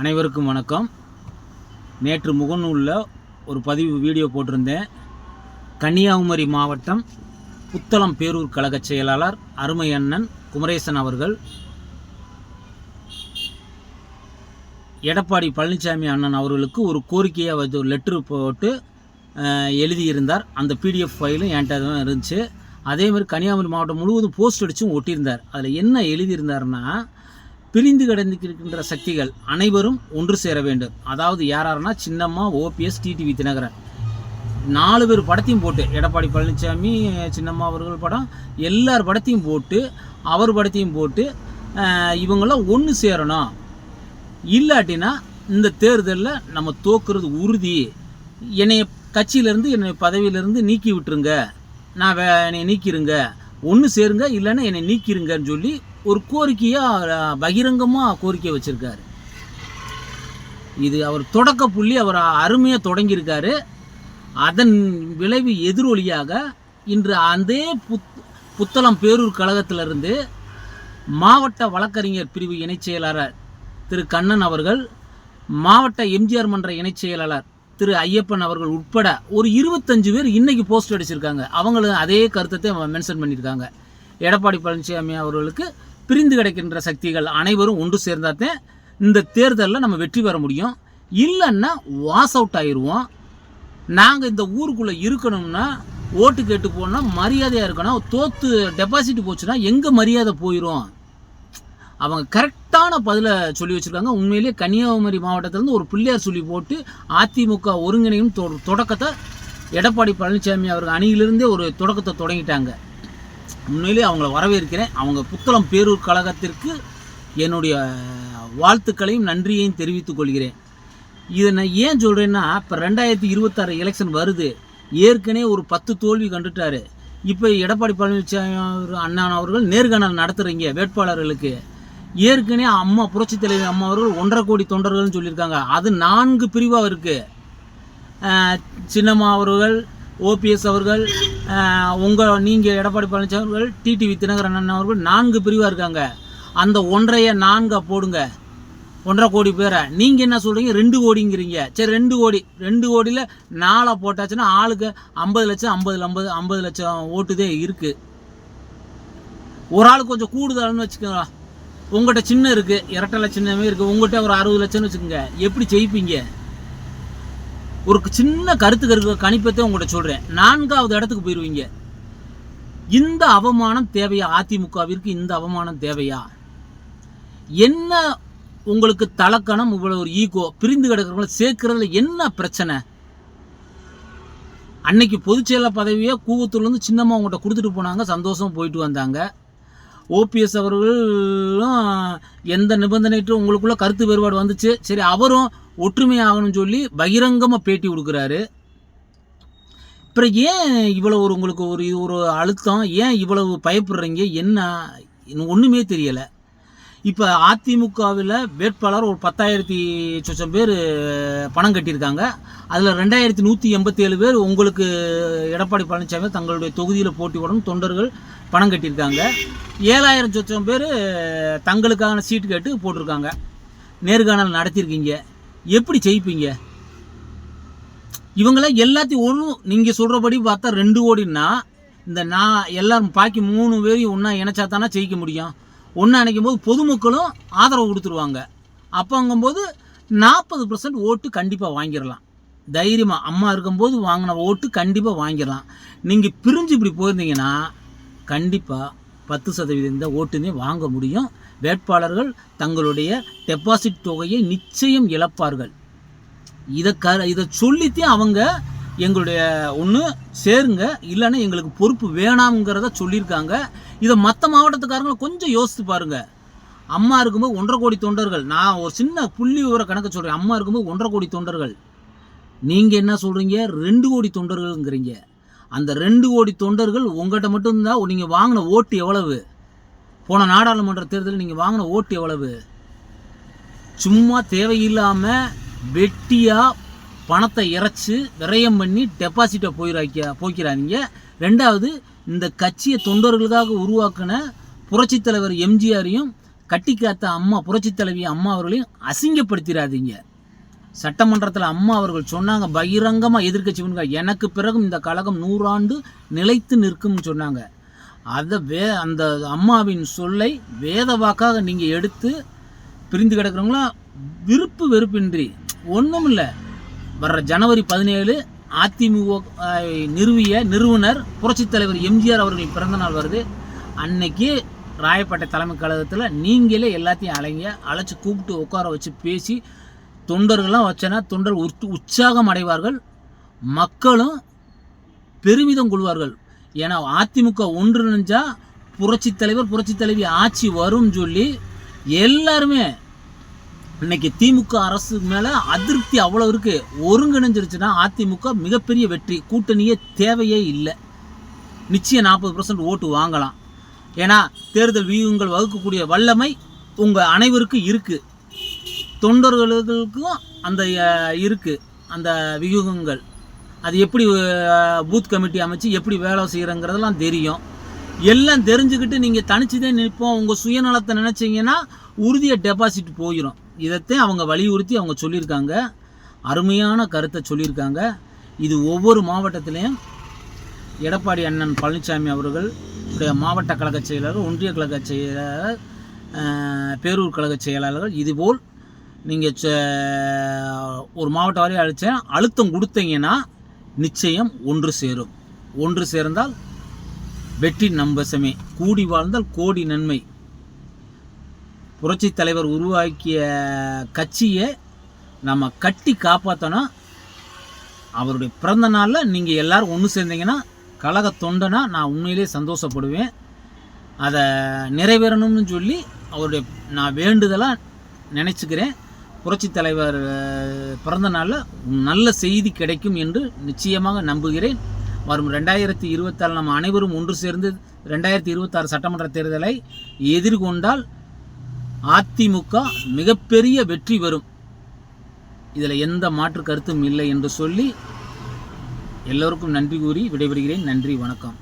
அனைவருக்கும் வணக்கம். நேற்று முகநூலில் ஒரு பதிவு வீடியோ போட்டிருந்தேன். கன்னியாகுமரி மாவட்டம் புத்தளம் பேரூர் கழக செயலாளர் அருமை அண்ணன் குமரேசன் அவர்கள் எடப்பாடி பழனிசாமி அண்ணன் அவர்களுக்கு ஒரு கோரிக்கையை வந்து ஒரு லெட்ரு போட்டு எழுதியிருந்தார். அந்த பிடிஎஃப் ஃபைலும் என்கிட்ட தான் இருந்துச்சு. அதே மாதிரி கன்னியாகுமரி மாவட்டம் முழுவதும் போஸ்ட் அடிச்சும் ஒட்டியிருந்தார். அதில் என்ன எழுதியிருந்தாருன்னா பிரிந்து கிடந்திருக்கின்ற சக்திகள் அனைவரும் ஒன்று சேர வேண்டும். அதாவது யார் யாருன்னா சின்னம்மா ஓபிஎஸ் டிடிவி தினகரன். நாலு பேர் படத்தையும் போட்டு எடப்பாடி பழனிசாமி சின்னம்மா அவர்கள் படம் எல்லார் படத்தையும் போட்டு அவர் படத்தையும் போட்டு இவங்களாம் இவங்கெல்லாம் ஒன்று சேரணும். இல்லாட்டினா இந்த தேர்தலில் நம்ம தோக்குறது உறுதி. என்னைய கட்சியிலேருந்து என்னை பதவியிலேருந்து நீக்கி விட்டுருங்க. நான் வே என்னை நீக்கிருங்க. ஒன்று சேருங்க இல்லைன்னா என்னை நீக்கிருங்கன்னு சொல்லி ஒரு கோரிக்கையாக பகிரங்கமாக கோரிக்கை வச்சுருக்காரு. இது அவர் தொடக்க புள்ளி அவர் அருமையாக தொடங்கியிருக்காரு. அதன் விளைவு எதிரொலியாக இன்று அதே புத் புத்தளம் பேரூர் கழகத்திலிருந்து மாவட்ட வழக்கறிஞர் பிரிவு இணைச் செயலாளர் திரு கண்ணன் அவர்கள் மாவட்ட எம்ஜிஆர் மன்ற இணைச் செயலாளர் திரு ஐயப்பன் அவர்கள் உட்பட ஒரு இருபத்தஞ்சு பேர் இன்றைக்கி போஸ்ட் அடிச்சிருக்காங்க. அவங்களும் அதே கருத்தத்தை மென்ஷன் பண்ணியிருக்காங்க. எடப்பாடி பழனிசாமி அவர்களுக்கு பிரிந்து கிடைக்கின்ற சக்திகள் அனைவரும் ஒன்று சேர்ந்தாதான் இந்த தேர்தலில் நம்ம வெற்றி பெற முடியும். இல்லைன்னா வாஸ் அவுட் ஆயிடுவோம் நாங்கள் இந்த ஊருக்குள்ளே இருக்கணும்னா ஓட்டு கேட்டு போனால் மரியாதையாக இருக்கணும். தோற்று டெபாசிட் போச்சுன்னா எங்கே மரியாதை போயிடும் அவங்க கரெக்டான பதிலை சொல்லி வச்சுருக்காங்க. உண்மையிலேயே கன்னியாகுமரி மாவட்டத்திலேருந்து ஒரு பிள்ளையார் சொல்லி போட்டு அதிமுக ஒருங்கிணையும் தொ- தொடக்கத்தை எடப்பாடி பழனிசாமி அவர்கள் அணியிலிருந்தே ஒரு தொடக்கத்தை தொடங்கிட்டாங்க. உண்மையிலேயே அவங்கள வரவேற்கிறேன். அவங்க புத்தளம் பேரூர் கழகத்திற்கு என்னுடைய வாழ்த்துக்களையும் நன்றியையும் தெரிவித்துக் கொள்கிறேன். இதை நான் ஏன் சொல்கிறேன்னா இப்போ ரெண்டாயிரத்தி இருபத்தாறு எலெக்ஷன் வருது. ஏற்கனவே ஒரு பத்து தோல்வி கண்டுட்டார். இப்போ எடப்பாடி பழனிசாமி அவர் அண்ணன் அவர்கள் நேர்காணல் நடத்துகிறீங்க வேட்பாளர்களுக்கு. ஏற்கனவே அம்மா புரட்சி தலைவி அம்மா அவர்கள் ஒன்றரை கோடி தொண்டர்கள்னு சொல்லியிருக்காங்க. அது நான்கு பிரிவாக இருக்குது சின்னம்மா அவர்கள் ஓபிஎஸ் அவர்கள் உங்கள் நீங்கள் எடப்பாடி பழனிசாமி அவர்கள் டிடிவி தினகரன் அண்ணன் அவர்கள் நான்கு பிரிவாக இருக்காங்க. அந்த ஒன்றைய நான்கா போடுங்க. ஒன்றரை கோடி பேரை. நீங்கள் என்ன சொல்கிறீங்க ரெண்டு கோடிங்கிறீங்க. சரி ரெண்டு கோடி. ரெண்டு கோடியில் நாலாக போட்டாச்சுன்னா ஆளுக்கு ஐம்பது லட்சம் ஐம்பது ஐம்பது ஐம்பது லட்சம் ஓட்டுதே இருக்குது ஒரு ஆள் கொஞ்சம் கூடுதல்னு வச்சுக்கோங்களேன் உங்கள்கிட்ட சின்ன இருக்குது இரட்டலை சின்னமே இருக்குது உங்கள்கிட்ட ஒரு அறுபது லட்சம்னு வச்சுக்கோங்க. எப்படி ஜெயிப்பீங்க? ஒரு சின்ன கருத்து கரு கணிப்பத்தை உங்கள்கிட்ட சொல்கிறேன் நான்காவது இடத்துக்கு போயிடுவீங்க இந்த அவமானம் தேவையா? அதிமுகவிற்கு இந்த அவமானம் தேவையா? என்ன உங்களுக்கு தலக்கணம் இவ்வளோ ஒரு ஈகோ பிரிந்து கிடக்கிறவங்கள சேர்க்கறதுல என்ன பிரச்சனை? அன்னைக்கு பொதுச்செயலர் பதவியை கூவத்தூர்லேருந்து சின்னம்மா உங்கள்கிட்ட கொடுத்துட்டு போனாங்க சந்தோஷம் போயிட்டு வந்தாங்க. ஓபிஎஸ் அவர்களும் எந்த நிபந்தனைட்டும் உங்களுக்குள்ள கருத்து வேறுபாடு வந்துச்சு. சரி அவரும் ஒற்றுமை ஆகணும்னு சொல்லி பகிரங்கமாக பேட்டி கொடுக்குறாரு. அப்புறம் ஏன் இவ்வளோ ஒரு உங்களுக்கு ஒரு இது ஒரு அழுத்தம்? ஏன் இவ்வளவு பயப்படுறீங்க? என்ன? ஒன்றுமே தெரியலை. இப்போ அதிமுகவில் வேட்பாளர் ஒரு பத்தாயிரத்தி சொச்சம் பேர் பணம் கட்டியிருக்காங்க. அதில் ரெண்டாயிரத்தி நூற்றி எண்பத்தி ஏழு பேர் உங்களுக்கு எடப்பாடி பழனிசாமி தங்களுடைய தொகுதியில் போட்டி போடணும் தொண்டர்கள் பணம் கட்டியிருக்காங்க. ஏழாயிரம் சொச்சம் பேர் தங்களுக்கான சீட்டு கேட்டு போட்டிருக்காங்க. நேர்காணல் நடத்தியிருக்கீங்க. எப்படி ஜெயிப்பீங்க? இவங்கள எல்லாத்தையும் ஒன்றும் நீங்கள் சொல்கிறபடி பார்த்தா ரெண்டு கோடின்னா இந்த நான் எல்லாரும் பாக்கி மூணு பேரையும் ஒன்றா இணைச்சா தானே ஜெயிக்க முடியும். ஒன்றா இணைக்கும் போது பொதுமக்களும் ஆதரவு கொடுத்துருவாங்க. அப்போங்கும்போது நாற்பது பர்சன்ட் ஓட்டு கண்டிப்பாக வாங்கிடலாம். தைரியமாக அம்மா இருக்கும்போது வாங்கின ஓட்டு கண்டிப்பாக வாங்கிடலாம். நீங்கள் பிரிஞ்சு இப்படி போயிருந்தீங்கன்னா கண்டிப்பாக பத்து சதவீதம் இந்த ஓட்டுமே வாங்க முடியும். வேட்பாளர்கள் தங்களுடைய டெபாசிட் தொகையை நிச்சயம் இழப்பார்கள். இதை க இதை சொல்லித்தான் அவங்க எங்களுடைய ஒன்று சேருங்க இல்லைன்னா எங்களுக்கு பொறுப்பு வேணாம்ங்கிறத சொல்லியிருக்காங்க. இதை மற்ற மாவட்டத்துக்காரங்களை கொஞ்சம் யோசித்து பாருங்கள் அம்மா இருக்கும்போது ஒன்றரை கோடி தொண்டர்கள். நான் ஒரு சின்ன புள்ளி விவர கணக்கு சொல்கிறேன் அம்மா இருக்கும்போது ஒன்றரை கோடி தொண்டர்கள். நீங்கள் என்ன சொல்கிறீங்க ரெண்டு கோடி தொண்டர்கள்ங்கிறீங்க. அந்த ரெண்டு கோடி தொண்டர்கள் உங்கள்கிட்ட மட்டும்தான் நீங்கள் வாங்கின ஓட்டு எவ்வளவு? போன நாடாளுமன்ற தேர்தலில் நீங்கள் வாங்கின ஓட்டு எவ்வளவு? சும்மா தேவையில்லாமல் வெட்டியாக பணத்தை இறைச்சி விரயம் பண்ணி டெபாசிட்டை போயிராக்க போய்க்கிறாதீங்க ரெண்டாவது இந்த கட்சியை தொண்டர்களுக்காக உருவாக்கின புரட்சித் தலைவர் எம்ஜிஆரையும் கட்டி காத்த அம்மா புரட்சித் தலைவி அம்மா அவர்களையும் அசிங்கப்படுத்திடாதீங்க சட்டமன்றத்தில் அம்மா அவர்கள் சொன்னாங்க பகிரங்கமாக எதிர்கட்சி எனக்கு பிறகும் இந்த கழகம் நூறாண்டு நிலைத்து நிற்கும்னு சொன்னாங்க. அதை வே அந்த அம்மாவின் சொல்லை வேத வாக்காக நீங்கள் எடுத்து பிரிந்து கிடக்கிறவங்களாம் விருப்பு வெறுப்பின்றி ஒன்றும் இல்லை வர்ற ஜனவரி பதினேழு அதிமுக நிறுவிய நிறுவனர் புரட்சித் தலைவர் எம்ஜிஆர் அவர்கள் பிறந்த நாள் வருது. அன்னைக்கு ராயப்பேட்டை தலைமை கழகத்தில் நீங்களே எல்லாத்தையும் அலைங்க அழைச்சி கூப்பிட்டு உட்கார வச்சு பேசி தொண்டர்கள்லாம் வச்சனா தொண்டர் உற்று உற்சாகம் அடைவார்கள். மக்களும் பெருமிதம் கொள்வார்கள். ஏன்னா அதிமுக ஒன்றிணைஞ்சா புரட்சித் தலைவர் புரட்சித் தலைவி ஆட்சி வரும்னு சொல்லி எல்லாருமே இன்னைக்கு திமுக அரசு மேலே அதிருப்தி அவ்வளோ இருக்குது ஒருங்கிணைஞ்சிருச்சுன்னா அதிமுக மிகப்பெரிய வெற்றி. கூட்டணியே தேவையே இல்லை. நிச்சயம் நாற்பது ஓட்டு வாங்கலாம். ஏன்னா தேர்தல் வியூகங்கள் வகுக்கக்கூடிய வல்லமை உங்கள் அனைவருக்கும் இருக்குது தொண்டர்களுக்கும் அந்த இருக்குது இருக்கு. அந்த வியூகங்கள். அது எப்படி பூத் கமிட்டி அமைச்சு எப்படி வேலை செய்கிறங்கிறதெல்லாம் தெரியும். எல்லாம் தெரிஞ்சுக்கிட்டு நீங்கள் தனிச்சு தான் நிற்போம் உங்கள் சுயநலத்தை நினச்சிங்கன்னா உறுதியை டெபாசிட் போயிடும் இதைத்தான் அவங்க வலியுறுத்தி அவங்க சொல்லியிருக்காங்க. அருமையான கருத்தை சொல்லியிருக்காங்க. இது ஒவ்வொரு மாவட்டத்திலையும் எடப்பாடி அண்ணன் பழனிசாமி அவர்கள் மாவட்ட கழக செயலாளர் ஒன்றிய கழக செயலாளர் பேரூர் கழக செயலாளர்கள் இதுபோல் நீங்கள் ஒரு மாவட்ட வரையும் அழைச்சேன் அழுத்தம் கொடுத்தீங்கன்னா நிச்சயம் ஒன்று சேரும். ஒன்று சேர்ந்தால் வெற்றி நம்பசமே. கூடி வாழ்ந்தால் கோடி நன்மை. புரட்சித் தலைவர் உருவாக்கிய கட்சியை நம்ம கட்டி காப்பாற்றணும் அவருடைய பிறந்த நாளில் நீங்கள் எல்லாரும் ஒன்று சேர்ந்தீங்கன்னா கழக தொண்டனா நான் உண்மையிலே சந்தோஷப்படுவேன். அதை நிறைவேறணும்னு சொல்லி அவருடைய நான் வேண்டுதலாக நினச்சிக்கிறேன். புரட்சித் தலைவர் பிறந்த நாளில் நல்ல செய்தி கிடைக்கும் என்று நிச்சயமாக நம்புகிறேன். வரும் ரெண்டாயிரத்தி இருபத்தாறு நம்ம அனைவரும் ஒன்று சேர்ந்து ரெண்டாயிரத்தி இருபத்தாறு சட்டமன்ற தேர்தலை எதிர்கொண்டால் அதிமுக மிகப்பெரிய வெற்றி வரும் இதில் எந்த மாற்று கருத்தும் இல்லை என்று சொல்லி எல்லோருக்கும் நன்றி கூறி விடைபெறுகிறேன். நன்றி வணக்கம்.